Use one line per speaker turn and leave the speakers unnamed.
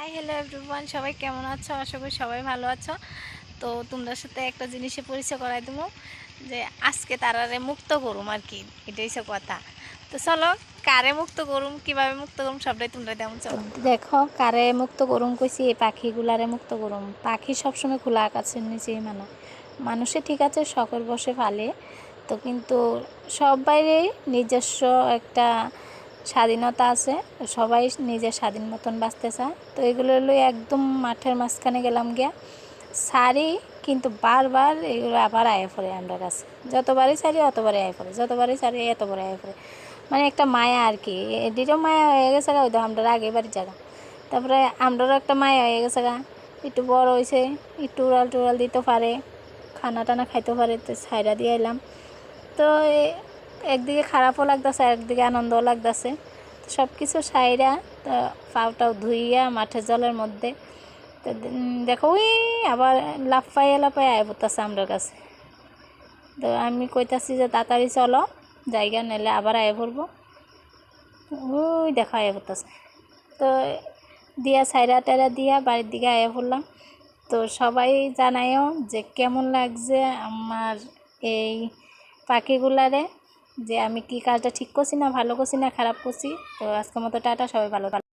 Hi hello everyone সবাই কেমন আছো? আশা করি সবাই ভালো আছো। তো তোমাদের সাথে একটা জিনিসে পরিচয় করাই দেবো যে আজকে তারারে মুক্ত করুম আর কি। এটাই হচ্ছে কথা। তো চলো, কারে মুক্ত করুম, কীভাবে মুক্ত করুম, সবটাই তোমরা তেমন চলো। দেখো, কারে মুক্ত করুম কইছি, এই পাখিগুলারে মুক্ত করুম। পাখি সবসময় খোলা আকাশের নিচেই মানে। মানুষে ঠিক আছে সকল বসে ফালে। তো কিন্তু সবাইরই নিজস্ব একটা স্বাধীনতা আছে, সবাই নিজের স্বাধীন মতন বাঁচতে চায়। তো এগুলো হলো একদম মাঠের মাঝখানে গেলাম গিয়া। সারি কিন্তু বারবার এগুলো আবার আয়ে পড়ে আমরা কাছে। যতবারই সারি অতবারই আয়ে পড়ে, যতবারই সারি এতবারই আয়ে পড়ে। মানে একটা মায়া আর কি এটিরও মায়া হয়ে গেছে গা, ওই আমরা আগে বাড়ির জায়গা তারপরে আমরারও একটা মায়া হয়ে গেছে গা, একটু বড় হয়েছে একটু উড়াল টুড়াল দিতে পারে, খানা টানা খাইতে পারে, তো ছাইরা দিয়ে এলাম তো একদিকে খারাপও লাগতেছে একদিকে আনন্দও লাগতেছে। সব কিছু সাইরা, তো পাউটাও ধুইয়া মাঠের জলের মধ্যে, তো দেখো ওই আবার লাফাইয়া লাফাইয়া আয় পড়তেছে আমার কাছে। তো আমি কইতাছি যে, তাড়াতাড়ি চলো, জায়গা নেলে আবার আয় পড়ব। ওই দেখো আয় পড়তেছে। তো দিয়া সাইরা টাইরা দিয়া বাড়ির দিকে আয়া পড়লাম। তো সবাই জানায়ও যে, কেমন লাগছে আমার এই পাখিগুলারে? যে আমি কি কাজটা ঠিক করছি না ভালো করছি না খারাপ করছি, তো আজকের মতো টাটা, সবাই ভালো।